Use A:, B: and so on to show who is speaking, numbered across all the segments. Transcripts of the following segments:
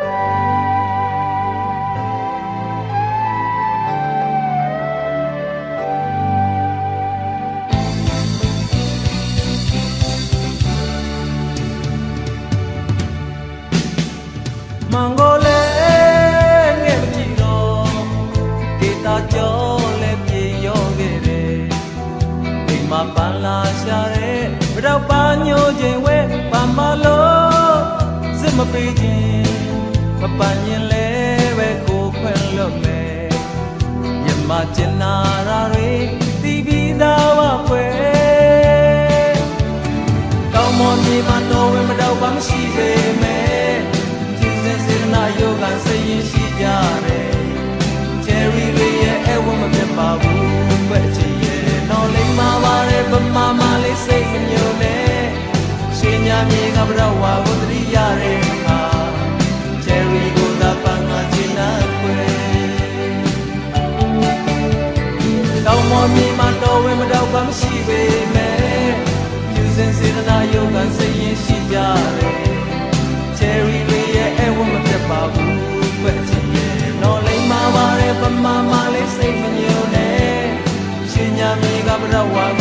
A: မ ဝင်မတော့ဘာမရှိပေမဲ့ယူစင်စေတနာယောဂစိတ်ရင်ရှိကြတယ်ချယ်ရီတွေရဲ့အဝမပြတ်ပါဘူးပဲချင်ရဲ့နော်လိမ့်မှာပါတယ်ပမာမလေးစိတ်မညိုနဲ့ရှင်ညာမြေကဘရဝါ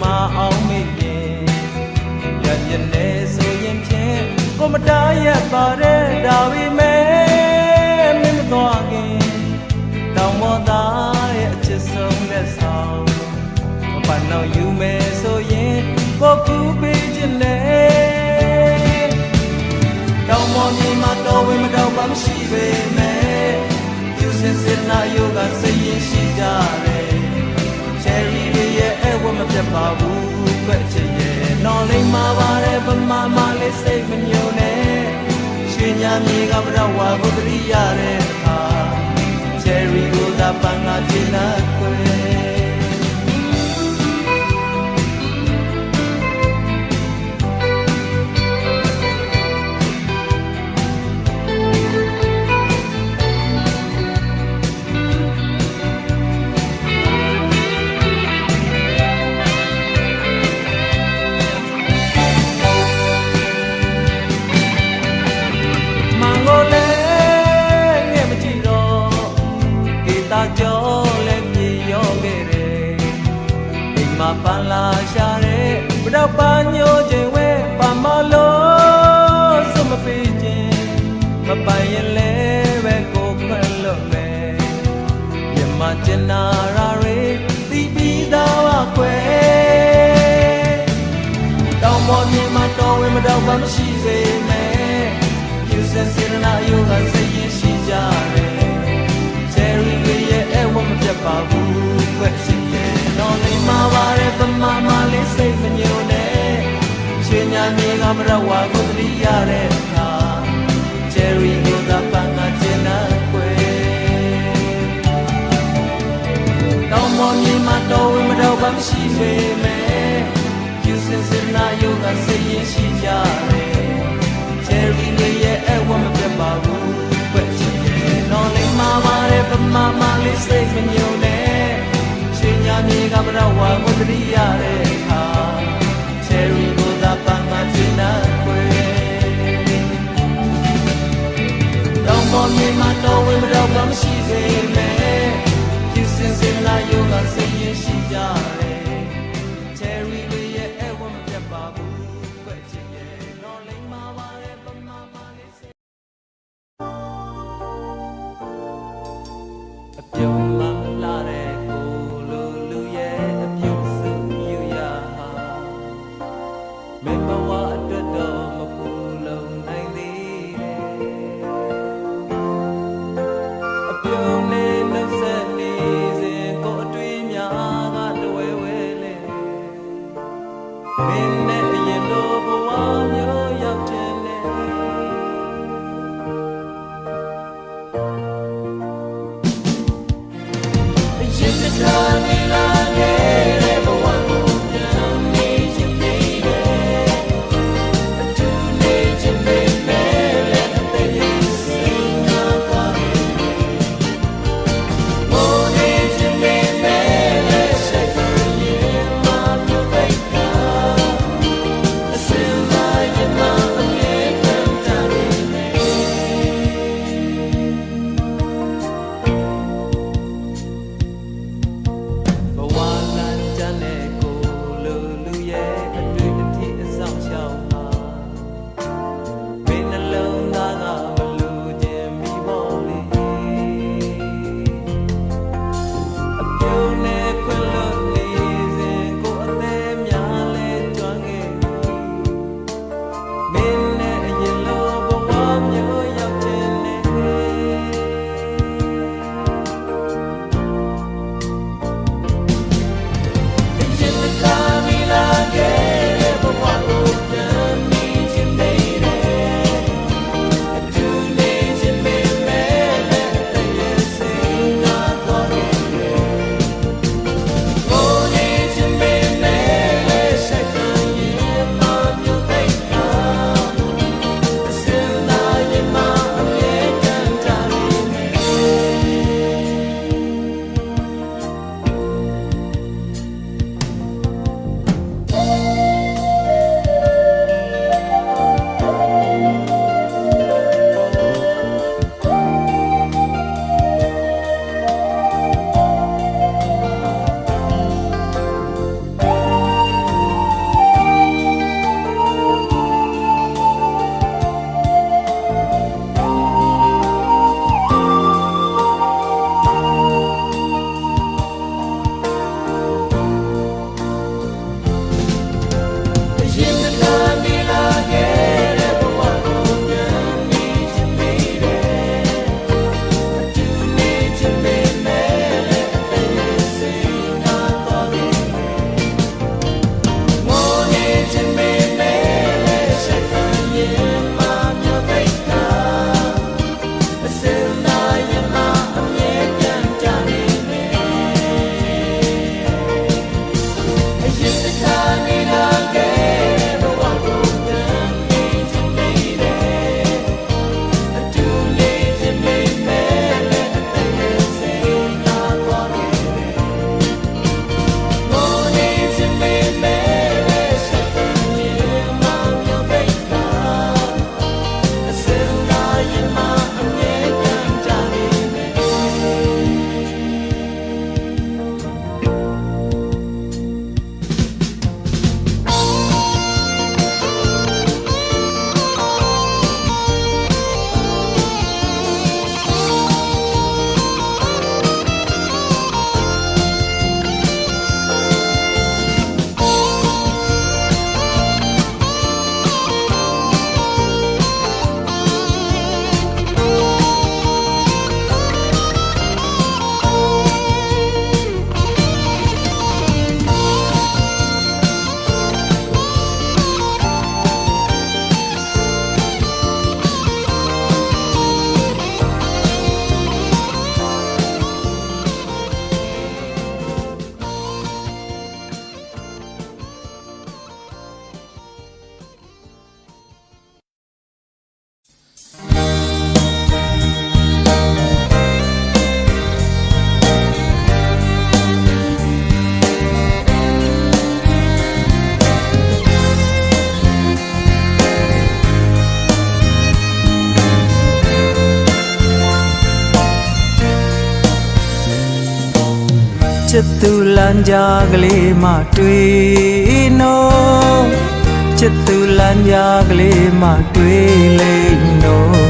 A: များစိတ်မအောင်မေ့ရင်ရရနေဆိုရင်ဖြင့်ကိုမတားရပါတဲ့ဒါပေမဲ့မင်းမသွားခင်တောင်မောသားရဲ့အချစ်ဆုံးလက်ဆောင်မပန်းတော့ယူမယ်ဆိုရင်ကိုကူပေးခြင်းနဲ့တောင်ပေါ်မြေမှာတော်ဝင်မတော်ပါမရှိပေမဲ့ယူစင်စင်နာယောဂစိတ်ရင်ရှိကြတယ်ချယ်ရီတွေ ရဲ့အဝမပြတ်ပါဘူးပဲချင်ရဲ့နော်လိမ့်မှာပါတယ်ဗမာမလေးစိတ်မညိုနဲ့ရွှေညာမြေကဘရဝါကိုတရိရတဲ့အခါချယ်ရီကိုသာပန်းကချင်နာခွေမ မြေကမရဝါကိုတရိရတဲ့အခါချယ်ရီကိုသာပန်းကကျင်နာခွေတောင်ပေါ်မြေမှာတော်ဝင်မတော့ဘာမရှိပေမဲ့ယူစင်စင်နာယောဂစိတ်ရင်ရှိကြတယ်ချယ်ရီတွေရဲ့အဝမပြတ်ပါဘူးပဲချင်ရဲ့နော်လိမ့်မှာပါတယ်ပမာမလေးစိတ်မညိုနဲ့ရှင်ညာမြေကမရဝါကိုတရိရတဲ့အခါချယ်ရီကိုသာပ န်းကချင်နာခွေတောင်ပေါ်မြေမှာတော်ဝင်မတော့ဘာမရှိစေမဲ့ယူစင်စင်လာယောဂစိတ်ရင်ရှိကြ သူလမ်းကြားကလေးမှတွေ့နော်ချစ်သူလမ်းကြားကလေးမှတွေ့လိမ့်နော်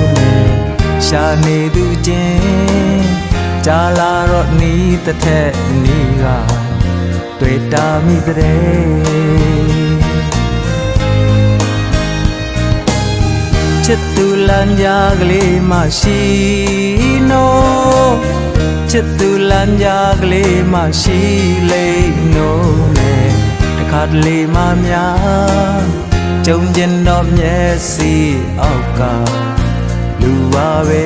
A: ရှာနေသူချင်းကြားလာတော့နီးတစ်ထက်နီးကတွေ့တာမိတဲ့ချစ်သူလမ်းကြားကလေးမရှိနော် ချစ်သူလမ်းကြားကလေးမရှိလိမ့်နော်နဲ့တခါတလေမှများကြုံကျင်တော့မျက်စိအောက်ကလူပါပဲ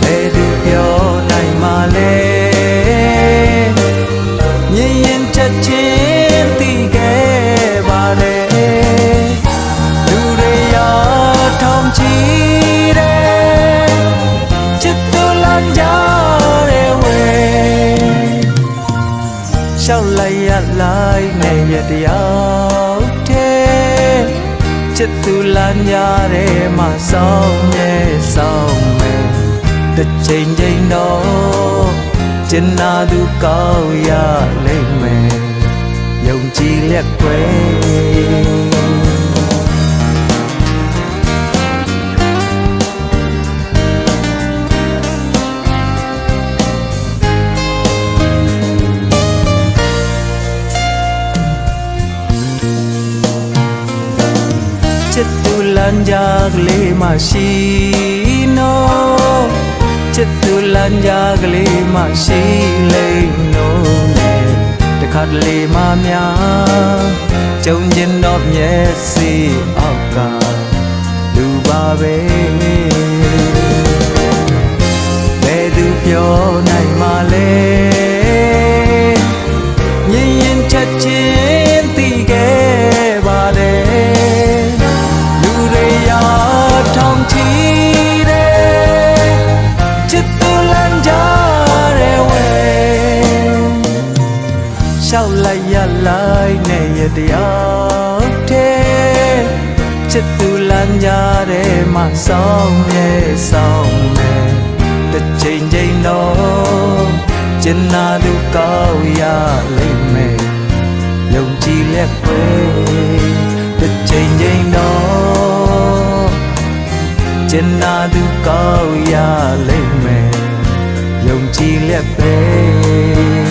A: ဘယ်သူပြောနိုင်မှလဲမြင်ရင်ချက်ချင်းသိခဲ့ လိုက်ရလိုက်နဲ့ရတရားတဲ့ချစ်သူလမ်းကြတဲ့မှာစောင်းရဲ့စောင်းမဲ့တစ်ချိန်ချိန်တော့ကျင်နာသူကောင်းရလိမ့်မယ်ယုံကြည်လက်ွယ် စ်သူလမ်းကြားကလေးမရှိနော်ချစ်သူလမ်းကြားကလေးမရှိလိမ့်နော်နဲ့တခါတလေမှများကြုံကျင်တော့မျက်စိအောက်ကလူပါပဲဘယ်သူပြောနိုင်မှလဲမြင်ရင်ချက်ချင်း ရှောက်လိုက်ရလိုက်နဲ့ရတရားတဲ့ချစ်သူလမ်းကြတဲ့မဆောင်ရဲ့ဆောင်နဲ့တစ်ချိန်ချိန်တော့ကျင်နာသူကောင်းရလိမ့်မယ်ယုံကြည်လက်ပဲတစ်ချိန်ချိန်တော့ကျင်နာသူကောင်းရလိမ့်မယ်ယုံကြည်လက်ပဲ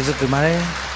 A: ကျေးဇူးတင်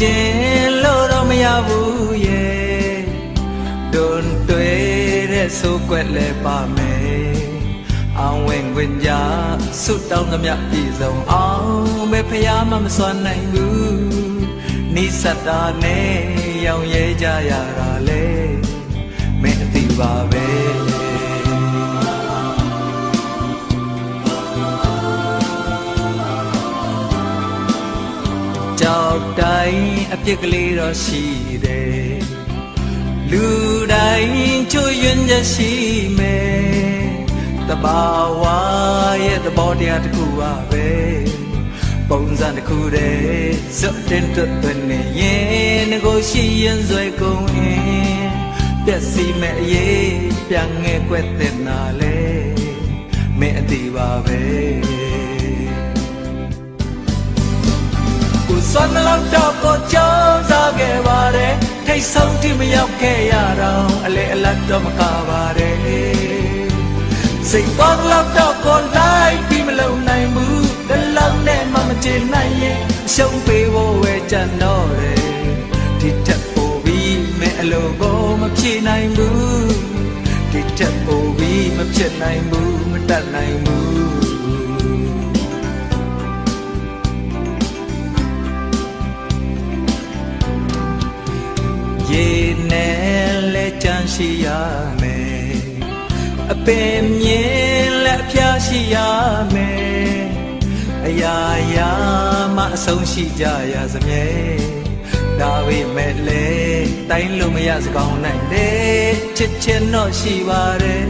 A: ချင်လို့တော့မရဘူးရဲ့ဒွန်တွေ့တဲ့ဆိုကွက်လဲပါမယ်အောင်ဝင်ခွင့်ကြဆုတောင်းသမျှပြည်စုံအောင်ပဲဖရားမမစွမ်းနိုင်ဘူးနိစ္စတာနဲ့ရောင်ရဲကြရတာလေမင်းအသိပါပဲ ကြောက်တိုင်းအပြစ်ကလေးတော့ရှိတယ်လူတိုင်းချွတ်ယွင်းချက်ရှိမယ်တဘာဝရဲ့သဘောတရားတစ်ခုပါပဲပုံစံတစ်ခုတည်းစွတ်တင်တွတ်တွင်နေရင်ကိုရှိရင်စွဲကုန်ရင်ပျက်စီးမဲ့အရေးပြန်ငဲ့ကွက်တဲ့နာလေမင်းအတီးပါပဲ စွမ်းလောက်တော့ကိုကြောင်းစားခဲ့ပါတယ်ထိတ်ဆုံးတိမရောက်ခဲ့ရတော့အလေအလတ်တော့မကပါတယ်စိတ်ပေါ်လောက်တော့ကိုလိုက်ပြီးမလုံနိုင်ဘူးတလုံးနဲ့မှမချင်နိုင်ရင်အရှုံးပေးဖို့ပဲကြံတော့တယ်ဒီတက်ပို့ပြီးမဲအလိုကိုမဖြေနိုင်ဘူးဒီတက်ပို့ပြီးမဖြစ်နိုင်ဘူးမတတ်နိုင်ဘူး ရေနဲ့လဲကြမ်းရှိရမယ်အပင်မြင်လက်ဖျားရှိရမယ်အရာရာမအဆုံးရှိကြရစမြဲဒါပေမဲ့လေတိုင်းလို့မရစကောင်းနိုင်လေချစ်ချင်တော့ရှိပါတယ်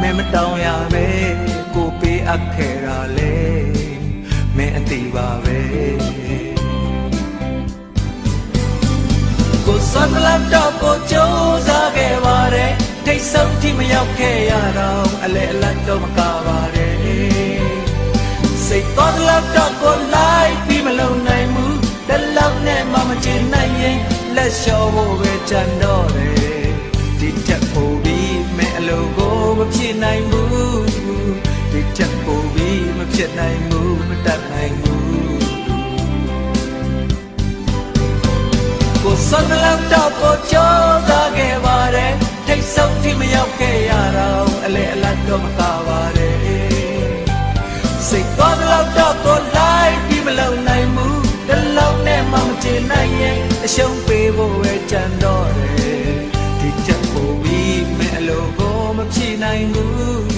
A: မင်းမတောင်းရပဲကိုပေးအပ်ခဲ့တာလေမင်းအတီးပါပဲ စွမ်းလပ်တော့ကိုကြိုးစားခဲ့ပါတယ်ထိတ်ဆုံးထိမရောက်ခဲ့ရတော့အလဲအလတ်တော့မကပါတယ်စိတ်တော်လပ်တော့ကိုလိုက်ပြီးမလုံနိုင်ဘူးတလောက်နဲ့မှမချင်နိုင်ရင်လက်လျှော့ဖို့ပဲကြံတော့တယ်ဒီချက်ပို့ပြီးမဲအလိုကိုမဖြစ်နိုင်ဘူးဒီချက်ပို့ပြီးမဖြစ်နိုင်ဘူးမတတ်နိုင်ဘူး ကိုစွမ်းလောက်တော့ကိုကြောသားခဲ့ပါတယ်ထိတ်ဆုံးထိမရောက်ခဲ့ရတော့အလဲအလတ်တော့မကပါတယ်စိတ်သွားလောက်တော့ကိုလိုက်ပြီးမလုံနိုင်ဘူးတလုံးနဲ့မှမချင်နိုင်ရင်အရှုံးပေးဖို့ပဲကြံတော့တယ်ဒီချက်ပို့ပြီးမဲအလိုကိုမဖြေနိုင်ဘူး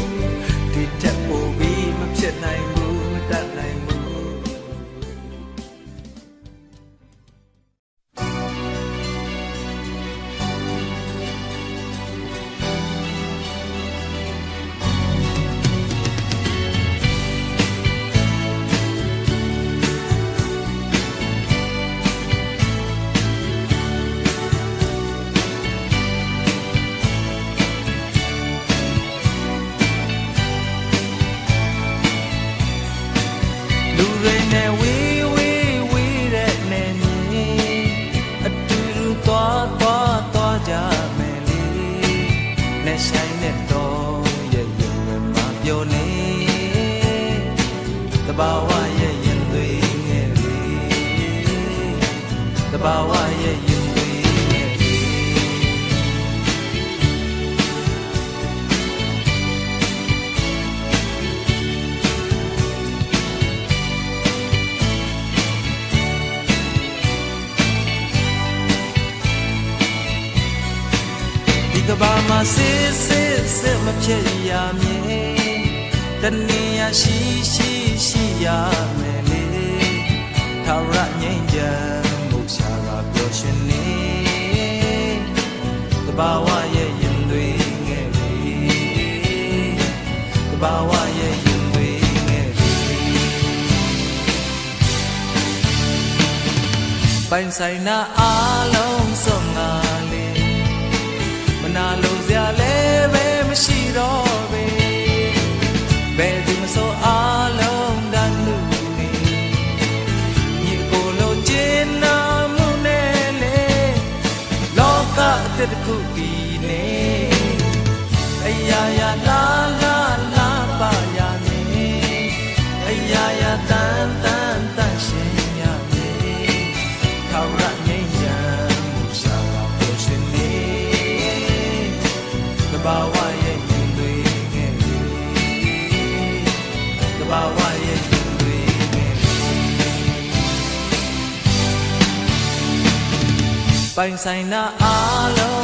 A: တနည်းရရှိရှိရှိရမယ်လေထာဝရငြိမ်းချမ်းမှုရှာကပျော်ရွှင်နေတဘာဝရဲ့ရင်သွေးငယ်လေတဘာဝရဲ့ရင်သွေးငယ်လေပိုင်ဆိုင်နာအားလုံး ပိုင်ဆိုင်နာအားလုံး